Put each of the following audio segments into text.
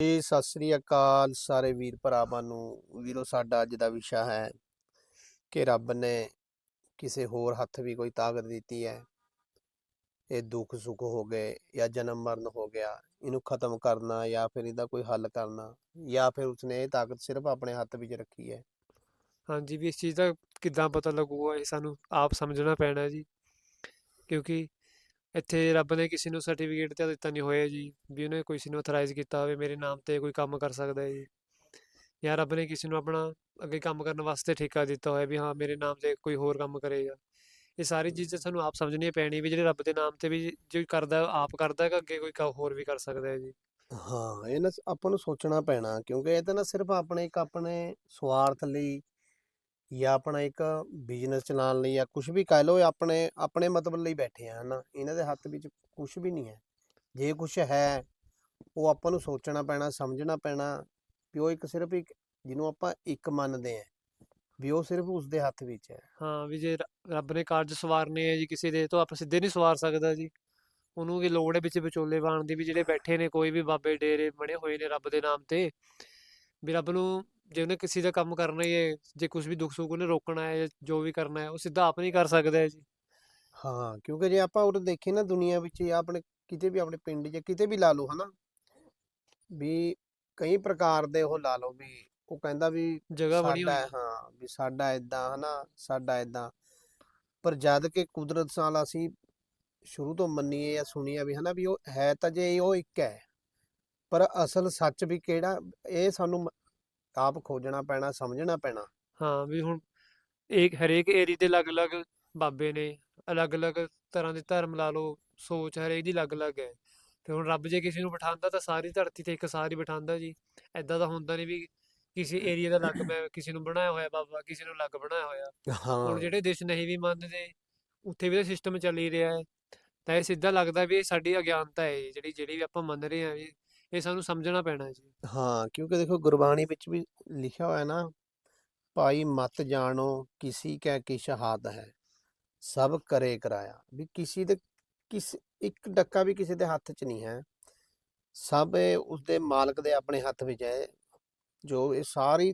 ਜੀ, ਸਤਿ ਸ੍ਰੀ ਅਕਾਲ ਸਾਰੇ ਵੀਰ ਭਰਾਵਾਂ ਨੂੰ। ਵੀਰੋ, ਸਾਡਾ ਅੱਜ ਦਾ ਵਿਸ਼ਾ ਹੈ ਕਿ ਰੱਬ ਨੇ ਕਿਸੇ ਹੋਰ ਹੱਥ ਵੀ ਕੋਈ ਤਾਕਤ ਦਿੱਤੀ ਹੈ। ਇਹ ਦੁੱਖ ਸੁੱਖ ਹੋ ਗਏ ਜਾਂ ਜਨਮ ਮਰਨ ਹੋ ਗਿਆ, ਇਹਨੂੰ ਖਤਮ ਕਰਨਾ ਜਾਂ ਫਿਰ ਇਹਦਾ ਕੋਈ ਹੱਲ ਕਰਨਾ ਜਾਂ ਫਿਰ ਉਸਨੇ ਇਹ ਤਾਕਤ ਸਿਰਫ ਆਪਣੇ ਹੱਥ ਵਿੱਚ ਰੱਖੀ ਹੈ। ਹਾਂਜੀ ਵੀ ਇਸ ਚੀਜ਼ ਦਾ ਕਿੱਦਾਂ ਪਤਾ ਲੱਗੂਗਾ, ਇਹ ਸਾਨੂੰ ਆਪ ਸਮਝਣਾ ਪੈਣਾ ਜੀ। ਕਿਉਂਕਿ ਇੱਥੇ ਰੱਬ ਨੇ ਕਿਸੇ ਨੂੰ ਸਰਟੀਫਿਕੇਟ ਤਾਂ ਦਿੱਤਾ ਨਹੀਂ ਹੋਇਆ ਜੀ ਵੀ ਉਹਨੇ ਕਿਸੇ ਨੂੰ ਅਥੋਰਾਈਜ਼ ਕੀਤਾ ਹੋਵੇ ਮੇਰੇ ਨਾਮ ਤੇ ਕੋਈ ਕੰਮ ਕਰ ਸਕਦਾ ਹੈ ਜੀ। ਜਾਂ ਰੱਬ ਨੇ ਕਿਸੇ ਨੂੰ ਆਪਣਾ ਅੱਗੇ ਕੰਮ ਕਰਨ ਵਾਸਤੇ ਠੇਕਾ ਦਿੱਤਾ ਹੋਇਆ ਵੀ ਹਾਂ ਮੇਰੇ ਨਾਮ ਤੇ ਕੋਈ ਹੋਰ ਕੰਮ ਕਰੇਗਾ। ਇਹ ਸਾਰੀ ਚੀਜ਼ਾਂ ਸਾਨੂੰ ਆਪ ਸਮਝਣੀਆਂ ਪੈਣੀਆਂ ਵੀ ਜਿਹੜੇ ਰੱਬ ਦੇ ਨਾਮ ਤੇ ਵੀ ਜੋ ਕਰਦਾ ਆਪ ਕਰਦਾ ਹੈ ਕਿ ਅੱਗੇ ਕੋਈ ਹੋਰ ਵੀ ਕਰ ਸਕਦਾ ਹੈ ਜੀ। ਹਾਂ ਇਹ ਨਾ ਆਪਾਂ ਨੂੰ ਸੋਚਣਾ ਪੈਣਾ ਕਿਉਂਕਿ ਇਹ ਤਾਂ ਨਾ ਸਿਰਫ ਆਪਣੇ ਇੱਕ ਆਪਣੇ ਸਵਾਰਥ ਲਈ ਜਾਂ ਆਪਣਾ ਇੱਕ ਬਿਜ਼ਨਸ ਚਲਾਉਣ ਲਈ ਜਾਂ ਕੁਝ ਵੀ ਕਹਿ ਲਓ ਆਪਣੇ ਆਪਣੇ ਮਤਲਬ ਲਈ ਬੈਠੇ ਆ, ਹਨਾ। ਇਹਨਾਂ ਦੇ ਹੱਥ ਵਿੱਚ ਕੁਝ ਵੀ ਨਹੀਂ ਹੈ। ਜੇ ਕੁਝ ਹੈ, ਉਹ ਆਪਾਂ ਨੂੰ ਸੋਚਣਾ ਪੈਣਾ, ਸਮਝਣਾ ਪੈਣਾ ਵੀ ਉਹ ਇੱਕ ਸਿਰਫ ਇੱਕ, ਜਿਹਨੂੰ ਆਪਾਂ ਇੱਕ ਮੰਨਦੇ ਆ ਵੀ ਉਹ ਸਿਰਫ ਉਸ ਦੇ ਹੱਥ ਵਿੱਚ ਹੈ। ਹਾਂ, ਵੀ ਜੇ ਰ- ਰੱਬ ਨੇ ਕਾਰਜ ਸਵਾਰਨੇ ਆ ਜੀ, ਕਿਸੇ ਦੇ, ਤਾਂ ਆਪਾਂ ਸਿੱਧੇ ਨਹੀਂ ਸਵਾਰ ਸਕਦਾ ਜੀ। ਉਹਨੂੰ ਕੀ ਲੋੜ ਹੈ ਵਿੱਚ ਵਿਚੋਲੇ ਪਾਉਣ ਦੀ ਵੀ ਜਿਹੜੇ ਬੈਠੇ ਨੇ, ਕੋਈ ਵੀ ਬਾਬੇ ਡੇਰੇ ਬਣੇ ਹੋਏ ਨੇ ਰੱਬ ਦੇ ਨਾਮ ਤੇ, ਵੀ ਰੱਬ ਨੂੰ ਜੇ ਉਹਨੇ ਕਿਸੇ ਦਾ ਕੰਮ ਕਰਨਾ ਹੀ ਹੈ ਜੇ ਕੁਝ ਵੀ ਦੁੱਖ ਸੁੱਖ ਉਹਨੇ ਰੋਕਣਾ ਹੈ ਜਾਂ ਜੋ ਵੀ ਕਰਨਾ ਹੈ ਉਹ ਸਿੱਧਾ ਆਪ ਨਹੀਂ ਕਰ ਸਕਦਾ ਹੈ ਜੀ। ਹਾਂ ਕਿਉਂਕਿ ਜੇ ਆਪਾਂ ਉਹ ਦੇਖੀਏ ਨਾ ਦੁਨੀਆ ਵਿੱਚ ਜਾਂ ਆਪਣੇ ਕਿਤੇ ਵੀ ਆਪਣੇ ਪਿੰਡ 'ਚ ਕਿਤੇ ਵੀ ਲਾ ਲਓ ਹਨਾ। ਵੀ ਕਈ ਪ੍ਰਕਾਰ ਦੇ ਉਹ ਲਾ ਲਓ ਵੀ ਉਹ ਕਹਿੰਦਾ ਵੀ ਜਗ੍ਹਾ ਬਣੀ ਸਾਡਾ ਹੋਈ ਹੈ, ਹਾਂ। ਵੀ ਸਾਡਾ ਇਦਾਂ ਹਨਾ ਸਾਡਾ ਇਦਾਂ ਪਰ ਜਦ ਕਿ ਕੁਦਰਤ ਨਾਲ ਅਸੀਂ ਸ਼ੁਰੂ ਤੋਂ ਮੰਨੀਏ ਜਾਂ ਸੁਣੀਏ ਵੀ ਹਨਾ ਵੀ ਉਹ ਹੈ ਤਾਂ ਜੇ ਉਹ ਇੱਕ ਹੈ ਪਰ ਅਸਲ ਸੱਚ ਵੀ ਕਿਹੜਾ ਇਹ ਸਾਨੂੰ ਆਪ ਖੋਜਣਾ ਪੈਣਾ ਸਮਝਣਾ ਪੈਣਾ। ਹਾਂ ਵੀ ਹੁਣ ਇੱਕ ਹਰੇਕ ਏਰੀਏ ਦੇ ਅਲੱਗ-ਅਲੱਗ ਬਾਬੇ ਨੇ ਅਲੱਗ-ਅਲੱਗ ਤਰ੍ਹਾਂ ਦੇ ਧਰਮ ਲਾ ਲਓ ਸੋਚ ਹਰੇਕ ਦੀ ਅਲੱਗ-ਅਲੱਗ ਹੈ। ਤੇ ਹੁਣ ਰੱਬ ਜੇ ਕਿਸੇ ਨੂੰ ਬਿਠਾਉਂਦਾ ਤਾਂ ਸਾਰੀ ਧਰਤੀ ਤੇ ਇੱਕ ਸਾਰ ਬਿਠਾਉਂਦਾ ਜੀ। ਐਦਾਂ ਤਾਂ ਹੁੰਦਾ ਨਹੀਂ ਵੀ ਕਿਸੇ ਏਰੀਏ ਦਾ ਅਲੱਗ ਮੈਂ ਕਿਸੇ ਨੂੰ ਬਣਾਇਆ ਹੋਇਆ ਬਾਬਾ ਕਿਸੇ ਨੂੰ ਅਲੱਗ ਬਣਾਇਆ ਹੋਇਆ। ਹੁਣ ਜਿਹੜੇ ਦੇਸ਼ ਨਹੀਂ ਵੀ ਮੰਨਦੇ ਉੱਥੇ ਵੀ ਤਾਂ ਸਿਸਟਮ ਚੱਲ ਹੀ ਰਿਹਾ ਹੈ। ਤਾਂ ਇਹ ਸਿੱਧਾ ਲੱਗਦਾ ਵੀ ਇਹ ਸਾਡੀ ਅਗਿਆਨਤਾ ਹੈ ਜਿਹੜੀ ਜਿਹੜੀ ਵੀ ਆਪਾਂ ਮੰਨ ਰਹੇ ਹਾਂ ਵੀ ਇਹ ਸਾਨੂੰ ਸਮਝਣਾ ਪੈਣਾ ਜੀ। ਹਾਂ ਕਿਉਂਕਿ ਦੇਖੋ ਗੁਰਬਾਣੀ ਵਿੱਚ ਵੀ ਲਿਖਿਆ ਹੋਇਆ ਨਾ ਭਾਈ ਮਤ ਜਾਣੋ ਕਿਸੀ ਕੈ ਕਿਛ ਹਾਤ ਹੈ ਸਭ ਕਰੇ ਕਰਾਇਆ। ਵੀ ਕਿਸੇ ਦੇ ਕਿਸ ਇੱਕ ਡੱਕਾ ਵੀ ਕਿਸੇ ਦੇ ਹੱਥ 'ਚ ਨਹੀਂ ਹੈ ਸਭ ਇਹ ਉਸਦੇ ਮਾਲਕ ਦੇ ਆਪਣੇ ਹੱਥ ਵਿੱਚ ਹੈ ਜੋ ਇਹ ਸਾਰੀ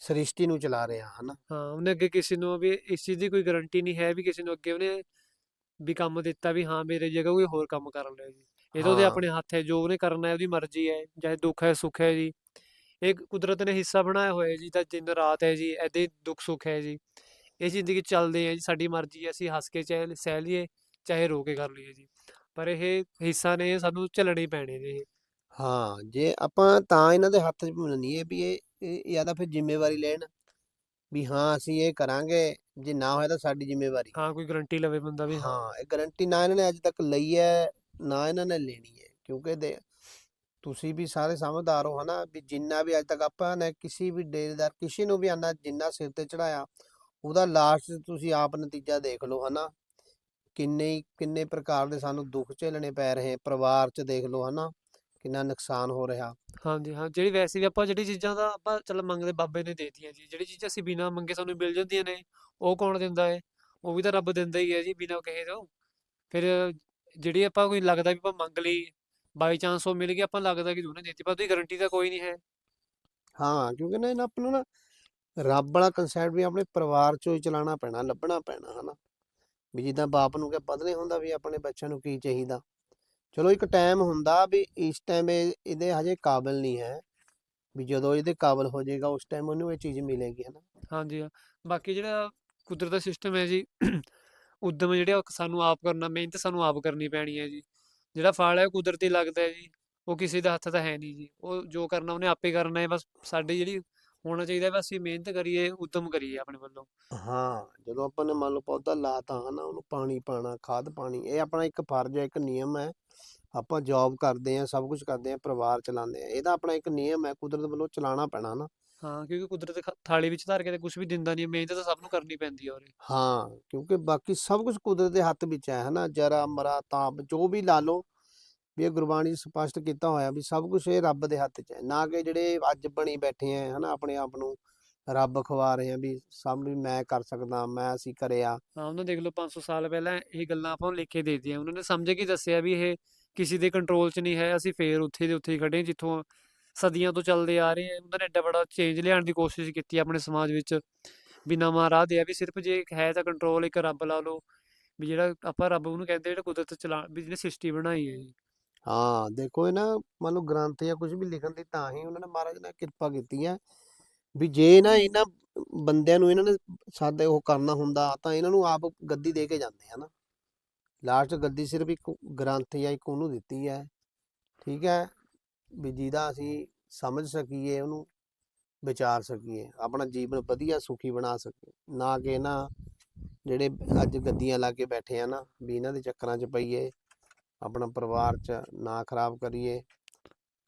ਸ੍ਰਿਸ਼ਟੀ ਨੂੰ ਚਲਾ ਰਿਹਾ ਹਨ। ਹਾਂ ਉਹਨੇ ਅੱਗੇ ਕਿਸੇ ਨੂੰ ਵੀ ਇਸ ਚੀਜ਼ ਦੀ ਕੋਈ ਗਾਰੰਟੀ ਨਹੀਂ ਹੈ ਵੀ ਕਿਸੇ ਨੂੰ ਅੱਗੇ ਉਹਨੇ ਵੀ ਕੰਮ ਦਿੱਤਾ ਵੀ ਹਾਂ ਮੇਰੇ ਜਗ੍ਹਾ ਕੋਈ ਹੋਰ ਕੰਮ ਕਰ ਲਿਆ ਜੀ ਇਹ ਤਾਂ ਉਹਦੇ ਹਾਂ। ਆਪਣੇ ਹੱਥ ਹੈ ਜੋ ਉਹਨੇ ਕਰਨਾ ਹੈ ਉਹਦੀ ਮਰਜ਼ੀ ਹੈ ਚਾਹੇ ਦੁੱਖ ਹੈ ਸੁੱਖ ਹੈ ਜੀ। ਇਹ ਕੁਦਰਤ ਨੇ ਹਿੱਸਾ ਬਣਾਇਆ ਹੋਇਆ ਜੀ ਤਾਂ ਦਿਨ ਰਾਤ ਹੈ ਜੀ ਐਦੇ ਦੁੱਖ ਸੁੱਖ ਹੈ ਜੀ। ਇਹ ਜ਼ਿੰਦਗੀ 'ਚ ਚੱਲਦੇ ਆ ਜੀ ਸਾਡੀ ਮਰਜ਼ੀ ਹੈ ਅਸੀਂ ਹੱਸ ਕੇ ਚਾਹੇ ਸਹਿ ਲਈਏ ਚਾਹੇ ਰੋ ਕੇ ਕਰ ਲਈਏ ਜੀ। ਪਰ ਇਹ ਹਿੱਸਾ ਨੇ ਸਾਨੂੰ ਝੱਲਣੇ ਹੀ ਪੈਣੇ ਨੇ ਇਹ। ਹਾਂ ਜੇ ਆਪਾਂ ਤਾਂ ਇਹਨਾਂ ਦੇ ਹੱਥ 'ਚ ਮੰਨੀਏ ਵੀ ਇਹ ਇਹ ਜਾਂ ਤਾਂ ਫਿਰ ਜ਼ਿੰਮੇਵਾਰੀ ਲੈਣ ਵੀ ਹਾਂ ਅਸੀਂ ਇਹ ਕਰਾਂਗੇ ਜੇ ਨਾ ਹੋਇਆ ਤਾਂ ਸਾਡੀ ਜ਼ਿੰਮੇਵਾਰੀ। ਹਾਂ ਕੋਈ ਗਰੰਟੀ ਲਵੇ ਬੰਦਾ ਵੀ ਹਾਂ। ਹਾਂ ਇਹ ਗਾਰੰਟੀ ਨਾ ਇਹਨਾਂ ਨੇ ਅੱਜ ਤੱਕ ਲਈ ਹੈ ਨਾ ਇਹਨਾਂ ਨੇ ਲੈਣੀ ਹੈ, ਕਿਉਂਕਿ ਦੇ ਤੁਸੀਂ ਵੀ ਸਾਰੇ ਸਮਝਦਾਰ ਹੋ, ਹਨਾ, ਵੀ ਜਿੰਨਾ ਵੀ ਅੱਜ ਤੱਕ ਆਪਾਂ ਨੇ ਕਿਸੇ ਵੀ ਡੇਰੇਦਾਰ ਕਿਸੇ ਨੂੰ ਵੀ ਆਨਾ ਜਿੰਨਾ ਸਿਰ ਤੇ ਚੜਾਇਆ ਉਹਦਾ ਲਾਸਟ ਤੁਸੀਂ ਆਪ ਨਤੀਜਾ ਦੇਖ ਲਓ, ਹਨਾ। ਕਿੰਨੇ ਕਿੰਨੇ ਪ੍ਰਕਾਰ ਦੇ ਸਾਨੂੰ ਦੁੱਖ ਝੇਲਣੇ ਪੈ ਰਹੇ, ਪਰਿਵਾਰ 'ਚ ਦੇਖ ਲਓ, ਹਨਾ, ਕਿੰਨਾ ਨੁਕਸਾਨ ਹੋ ਰਿਹਾ। ਹਾਂਜੀ, ਹਾਂ, ਜਿਹੜੀ ਵੈਸੇ ਵੀ ਆਪਾਂ ਜਿਹੜੀ ਚੀਜ਼ਾਂ ਦਾ ਆਪਾਂ ਚੱਲ ਮੰਗਦੇ ਬਾਬੇ ਨੇ ਦੇਤੀਆਂ ਜੀ, ਜਿਹੜੀ ਚੀਜ਼ਾਂ ਅਸੀਂ ਬਿਨਾਂ ਮੰਗੇ ਸਾਨੂੰ ਮਿਲ ਜਾਂਦੀਆਂ ਨੇ, ਉਹ ਕੌਣ ਦਿੰਦਾ ਹੈ ਉਹ ਵੀ ਤਾਂ ਰੱਬ ਦਿੰਦਾ ਹੀ ਹੈ ਜੀ, ਬਿਨਾਂ ਕਹੇ ਤੋਂ। ਫਿਰ ਜਿਹੜੀ ਆਪਾਂ ਕੋਈ ਲੱਗਦਾ ਵੀ ਆਪਾਂ ਮੰਗ ਲਈ ਬਾਈ ਚਾਂਸ ਉਹ ਮਿਲ ਗਈ ਆਪਾਂ ਨੂੰ ਲੱਗਦਾ ਕਿ ਉਹਨੇ ਦਿੱਤੀ ਪਰ ਉਹਦੀ ਗਾਰੰਟੀ ਤਾਂ ਕੋਈ ਨਹੀਂ ਹੈ। ਹਾਂ ਕਿਉਂਕਿ ਨਾ ਇਹਨਾਂ ਆਪਾਂ ਨੂੰ ਰੱਬ ਵਾਲਾ ਕਨਸੈਪਟ ਵੀ ਆਪਣੇ ਪਰਿਵਾਰ ਚੋਂ ਹੀ ਚਲਾਉਣਾ ਪੈਣਾ ਲੱਭਣਾ ਪੈਣਾ ਹਨਾ। ਵੀ ਜਿੱਦਾਂ ਬਾਪ ਨੂੰ ਕਿ ਪਤਾ ਨਹੀਂ ਹੁੰਦਾ ਵੀ ਆਪਣੇ ਬੱਚਿਆਂ ਨੂੰ ਕੀ ਚਾਹੀਦਾ। ਚਲੋ ਇੱਕ ਟਾਈਮ ਹੁੰਦਾ ਵੀ ਇਸ ਟਾਈਮ ਇਹ ਇਹਦੇ ਹਜੇ ਕਾਬਿਲ ਨਹੀਂ ਹੈ ਵੀ ਜਦੋਂ ਇਹਦੇ ਕਾਬਿਲ ਹੋ ਜਾਏਗਾ ਉਸ ਟਾਈਮ ਉਹਨੂੰ ਇਹ ਚੀਜ਼ ਮਿਲੇਗੀ ਹਨਾ। ਹਾਂਜੀ ਬਾਕੀ ਜਿਹੜਾ ਕੁਦਰਤ ਦਾ ਸਿਸਟਮ ਹੈ ਜੀ ਉਦਮ ਜਿਹੜਾ ਉਹ ਸਾਨੂੰ ਆਪ ਕਰਨਾ, ਮਿਹਨਤ ਸਾਨੂੰ ਆਪ ਕਰਨੀ ਪੈਣੀ ਹੈ ਜੀ। ਜਿਹੜਾ ਫਲ ਹੈ ਕੁਦਰਤੀ ਲੱਗਦਾ ਹੈ ਜੀ, ਉਹ ਕਿਸੇ ਦੇ ਹੱਥ ਤਾਂ ਹੈ ਨਹੀਂ ਜੀ। ਉਹ ਜੋ ਕਰਨਾ ਉਹਨੇ ਆਪੇ ਕਰਨਾ ਹੈ, ਬਸ ਸਾਡੀ ਜਿਹੜੀ ਹੋਣਾ ਚਾਹੀਦਾ ਬਸ ਅਸੀਂ ਮਿਹਨਤ ਕਰੀਏ, ਉਦਮ ਕਰੀਏ ਆਪਣੇ ਵੱਲੋਂ। ਹਾਂ, ਜਦੋਂ ਆਪਾਂ ਨੇ ਮੰਨ ਲਓ ਪੌਦਾ ਲਾਤਾ, ਹਨਾ, ਉਹਨੂੰ ਪਾਣੀ ਪਾਣਾ ਖਾਦ ਪਾਣੀ ਇਹ ਆਪਣਾ ਇੱਕ ਫਰਜ਼ ਹੈ, ਇੱਕ ਨਿਯਮ ਹੈ। ਆਪਾਂ ਜੌਬ ਕਰਦੇ ਆ ਸਭ ਕੁਝ ਕਰਦੇ ਆ ਪਰਿਵਾਰ ਚਲਾਉਂਦੇ ਆ ਇਹਦਾ ਆਪਣਾ ਇੱਕ ਨਿਯਮ ਹੈ, ਕੁਦਰਤ ਵੱਲੋਂ ਚਲਾਉਣਾ ਪੈਣਾ ਨਾ ਹਾਂ ਕਿਉਂਕਿ ਕੁਦਰਤ ਖ- ਥਾਲੀ ਵਿੱਚ ਧਰ ਕੇ ਤੇ ਕੁਝ ਵੀ ਦਿੰਦਾ ਨਹੀਂ ਮਿਹਨਤ ਤਾਂ ਸਭ ਨੂੰ ਕਰਨੀ ਪੈਂਦੀ ਹੈ ਔਰੇ ਹਾਂ ਕਿਉਂਕਿ ਬਾਕੀ ਸਭ ਕੁਝ ਕੁਦਰਤ ਦੇ ਹੱਥ ਵਿੱਚ ਹੈ ਹਨਾ? ਜਰਾ ਮਰਾ ਤਾਪ ਜੋ ਵੀ ਲਾ ਲਓ ਵੀ ਇਹ ਗੁਰਬਾਣੀ 'ਚ ਸਪਸ਼ਟ ਕੀਤਾ ਹੋਇਆ ਵੀ ਸਭ ਕੁਝ ਇਹ ਰੱਬ ਦੇ ਹੱਥ 'ਚ ਹੈ। ਨਾ ਕਿ ਜਿਹੜੇ ਅੱਜ ਬਣੀ ਬੈਠੇ ਆ ਹਨਾ? ਆਪਣੇ ਆਪ ਨੂੰ ਰੱਬ ਖਵਾ ਰਹੇ ਆ ਵੀ ਸਭ ਵੀ ਮੈਂ ਕਰ ਸਕਦਾ ਮੈਂ ਅਸੀਂ ਕਰਿਆ। ਹਾਂ ਉਹਨਾਂ ਦੇਖ ਲਓ 500 ਸਾਲ ਪਹਿਲਾਂ ਇਹ ਗੱਲਾਂ ਆਪਾਂ ਨੂੰ ਲਿਖ ਕੇ ਦੇ ਦਿੱਤੀਆਂ। ਉਹਨਾਂ ਨੇ ਸਮਝ ਕੇ ਦੱਸਿਆ ਵੀ ਇਹ ਕਿਸੇ ਦੇ ਕੰਟਰੋਲ 'ਚ ਨਹੀਂ ਹੈ ਅਸੀਂ ਫੇਰ ਉੱਥੇ ਦੇ ਉੱਥੇ ਹੀ ਖੜੇ ਹਾਂ ਜਿੱਥੋਂ ਸਦੀਆਂ ਤੋਂ ਚੱਲਦੇ ਆ ਰਹੇ ਆ ਉਹਨਾਂ ਨੇ ਐਡਾ ਬੜਾ ਚੇਂਜ ਲਿਆਉਣ ਦੀ ਕੋਸ਼ਿਸ਼ ਕੀਤੀ ਆਪਣੇ ਸਮਾਜ ਵਿੱਚ ਵੀ ਨਵਾਂ ਰਾਹ ਦਿਆ ਵੀ ਸਿਰਫ ਜੇ ਹੈ ਤਾਂ ਕੰਟਰੋਲ ਇੱਕ ਰੱਬ ਲਾ ਲਓ ਵੀ ਜਿਹੜਾ ਆਪਾਂ ਰੱਬ ਉਹਨੂੰ ਕਹਿੰਦੇ ਜਿਹੜਾ ਕੁਦਰਤ ਚਲਾ ਵੀ ਜਿਹਨੇ ਸ੍ਰਿਸ਼ਟੀ ਬਣਾਈ ਹੈ ਜੀ। ਹਾਂ ਦੇਖੋ ਇਹ ਨਾ ਮੰਨ ਲਓ ਗ੍ਰੰਥ ਜਾਂ ਕੁਝ ਵੀ ਲਿਖਣ ਦੀ ਤਾਂ ਹੀ ਉਹਨਾਂ ਨੇ ਮਹਾਰਾਜ ਨੇ ਕਿਰਪਾ ਕੀਤੀ ਹੈ ਵੀ ਜੇ ਨਾ ਇਹਨਾਂ ਬੰਦਿਆਂ ਨੂੰ ਇਹਨਾਂ ਨੇ ਸਾਡੇ ਉਹ ਕਰਨਾ ਹੁੰਦਾ ਤਾਂ ਇਹਨਾਂ ਨੂੰ ਆਪ ਗੱਦੀ ਦੇ ਕੇ ਜਾਂਦੇ ਹਨ ਲਾਸਟ ਗੱਦੀ ਸਿਰਫ ਇੱਕ ਗ੍ਰੰਥ ਜਾਂ ਇੱਕ ਉਹਨੂੰ ਦਿੱਤੀ ਹੈ ਠੀਕ ਹੈ? ਵੀ ਜਿਹਦਾ ਅਸੀਂ ਸਮਝ ਸਕੀਏ ਉਹਨੂੰ ਵਿਚਾਰ ਸਕੀਏ ਆਪਣਾ ਜੀਵਨ ਵਧੀਆ ਸੁਖੀ ਬਣਾ ਸਕੀਏ ਨਾ ਕਿ ਨਾ ਜਿਹੜੇ ਅੱਜ ਗੱਦੀਆਂ ਲਾ ਕੇ ਬੈਠੇ ਆ ਨਾ ਵੀ ਇਹਨਾਂ ਦੇ ਚੱਕਰਾਂ 'ਚ ਪਈਏ ਆਪਣਾ ਪਰਿਵਾਰ 'ਚ ਨਾ ਖਰਾਬ ਕਰੀਏ।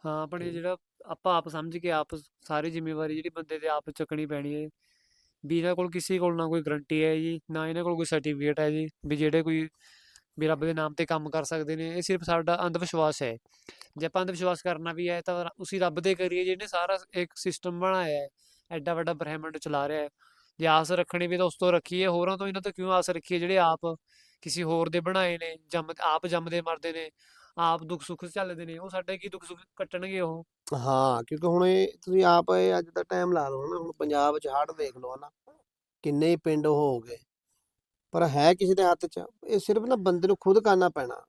ਹਾਂ ਆਪਣੇ ਜਿਹੜਾ ਆਪਾਂ ਆਪ ਸਮਝ ਕੇ ਆਪ ਸਾਰੀ ਜ਼ਿੰਮੇਵਾਰੀ ਜਿਹੜੀ ਬੰਦੇ ਤੇ ਆਪ ਚੱਕਣੀ ਪੈਣੀ ਹੈ ਵੀ ਇਹਨਾਂ ਕੋਲ ਕਿਸੇ ਕੋਲ ਨਾ ਕੋਈ ਗਰੰਟੀ ਹੈ ਜੀ ਨਾ ਇਹਨਾਂ ਕੋਲ ਕੋਈ ਸਰਟੀਫਿਕੇਟ ਹੈ ਜੀ ਵੀ ਜਿਹੜੇ ਕੋਈ ਵੀ ਰੱਬ ਦੇ ਨਾਮ ਤੇ ਕੰਮ ਕਰ ਸਕਦੇ ਨੇ, ਇਹ ਸਿਰਫ ਸਾਡਾ ਅੰਧ ਵਿਸ਼ਵਾਸ ਹੈ। ਜੇ ਆਪਾਂ ਅੰਧ ਵਿਸ਼ਵਾਸ ਕਰਨਾ ਵੀ ਹੈ, ਤਾਂ ਰ- ਰੱਬ ਦੇ ਕਰੀਏ ਜਿਹਨੇ ਸਾਰਾ ਇੱਕ ਸਿਸਟਮ ਬਣਾਇਆ ਹੈ, ਐਡਾ ਵੱਡਾ ਬ੍ਰਹਿਮੰਡ ਚਲਾ ਰਿਹਾ ਹੈ। ਜੇ ਆਸ ਰੱਖਣੀ ਵੀ ਤਾਂ ਉਸ ਤੋਂ ਰੱਖੀਏ, ਹੋਰਾਂ ਤੋਂ ਇਹਨਾਂ ਤੋਂ ਕਿਉਂ ਆਸ ਰੱਖੀਏ? ਜਿਹੜੇ ਆਪ ਕਿਸੇ ਹੋਰ ਦੇ ਬਣਾਏ ਨੇ, ਜੰਮ, ਆਪ ਜੰਮਦੇ ਮਰਦੇ ਨੇ, ਆਪ ਦੁੱਖ ਸੁੱਖ ਝੱਲਦੇ ਨੇ, ਉਹ ਸਾਡੇ ਕੀ ਦੁੱਖ ਸੁੱਖ ਕੱਟਣਗੇ ਉਹ? ਹਾਂ, ਕਿਉਂਕਿ ਹੁਣ ਇਹ ਤੁਸੀਂ ਆਪ ਇਹ ਅੱਜ ਦਾ ਟਾਈਮ ਲਾ ਲਓ ਨਾ, ਹੁਣ ਪੰਜਾਬ 'ਚ ਹੜ ਦੇਖ ਲਓ ਨਾ ਕਿੰਨੇ ਪਿੰਡ ਹੋ ਗਏ। ਪਰ ਹੈ ਕਿਸੇ ਦੇ ਹੱਥ 'ਚ ਇਹ ਸਿਰਫ ਨਾ ਬੰਦੇ ਨੂੰ ਖੁਦ ਕਰਨਾ ਪੈਣਾ।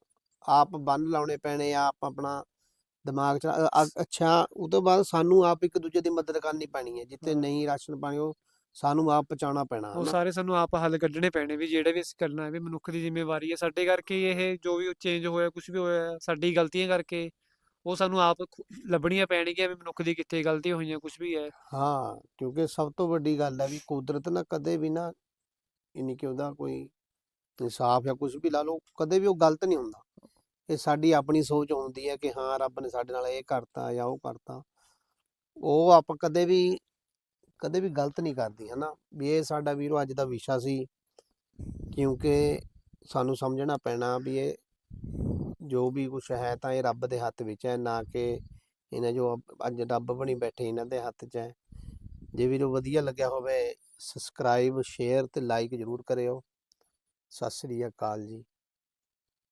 ਆਪ ਬੰਨ ਲਾਉਣੇ ਪੈਣੇ ਆਪ ਆਪਣਾ ਦਿਮਾਗ 'ਚ ਅੱਛਾ ਉਹ ਤੋਂ ਬਾਅਦ ਸਾਨੂੰ ਆਪ ਇੱਕ ਦੂਜੇ ਦੀ ਮਦਦ ਕਰਨੀ ਪੈਣੀ ਹੈ ਹਾਂ। ਨਹੀਂ ਰਾਸ਼ਨ ਪਾਣੀ ਉਹ ਸਾਨੂੰ ਆਪ ਪਹੁੰਚਾਉਣਾ ਪੈਣਾ ਉਹ ਸਾਰੇ ਸਾਨੂੰ ਆਪ ਹੱਲ ਕੱਢਣੇ ਪੈਣੇ ਵੀ ਜਿਹੜੇ ਵੀ ਅਸੀਂ ਕਰਨਾ ਹੈ ਵੀ ਮਨੁੱਖ ਦੀ ਜ਼ਿੰਮੇਵਾਰੀ ਹੈ। ਸਾਡੇ ਕਰਕੇ ਇਹ ਜੋ ਵੀ ਚੇਂਜ ਹੋਇਆ ਕੁਝ ਵੀ ਹੋਇਆ ਸਾਡੀ ਗਲਤੀਆਂ ਕਰਕੇ ਉਹ ਸਾਨੂੰ ਆਪ ਲੱਭਣੀਆਂ ਪੈਣਗੀਆਂ ਵੀ ਮਨੁੱਖ ਦੀ ਕਿੱਥੇ ਗਲਤੀਆਂ ਹੋਈਆਂ ਕੁਝ ਵੀ ਹੈ। ਹਾਂ ਕਿਉਂਕਿ ਸਭ ਤੋਂ ਵੱਡੀ ਗੱਲ ਹੈ ਵੀ ਕੁਦਰਤ ਨਾ ਕਦੇ ਵੀ ਨਾ ਇਨੀ ਕਿ ਉਹਦਾ ਕੋਈ ਇਨਸਾਫ ਜਾਂ ਕੁਝ ਵੀ ਲਾ ਲਓ, ਕਦੇ ਵੀ ਉਹ ਗਲਤ ਨਹੀਂ ਹੁੰਦਾ। ਇਹ ਸਾਡੀ ਆਪਣੀ ਸੋਚ ਹੁੰਦੀ ਹੈ ਕਿ ਹਾਂ, ਰੱਬ ਨੇ ਸਾਡੇ ਨਾਲ ਇਹ ਕਰਤਾ ਜਾਂ ਉਹ ਕਰਤਾ। ਉਹ ਆਪਾਂ ਕਦੇ ਵੀ ਕਦੇ ਵੀ ਗਲਤ ਨਹੀਂ ਕਰਦੀ, ਹਨਾ? ਵੀ ਇਹ ਸਾਡਾ ਵੀਰੋ ਅੱਜ ਦਾ ਵਿਸ਼ਾ ਸੀ, ਕਿਉਂਕਿ ਸਾਨੂੰ ਸਮਝਣਾ ਪੈਣਾ ਵੀ ਇਹ ਜੋ ਵੀ ਕੁਝ ਹੈ ਤਾਂ ਇਹ ਰੱਬ ਦੇ ਹੱਥ ਵਿੱਚ ਹੈ, ਨਾ ਕਿ ਇਹਨਾਂ ਜੋ ਅੱਜ ਰੱਬ ਬਣੀ ਬੈਠੇ ਇਹਨਾਂ ਦੇ ਹੱਥ 'ਚ ਹੈ। ਜੇ ਵੀਰੋ ਵਧੀਆ ਲੱਗਿਆ ਹੋਵੇ ਸਬਸਕ੍ਰਾਈਬ ਸ਼ੇਅਰ ਤੇ ਲਾਈਕ ਜ਼ਰੂਰ ਕਰਿਓ। ਸਤਿ ਸ੍ਰੀ ਅਕਾਲ ਜੀ।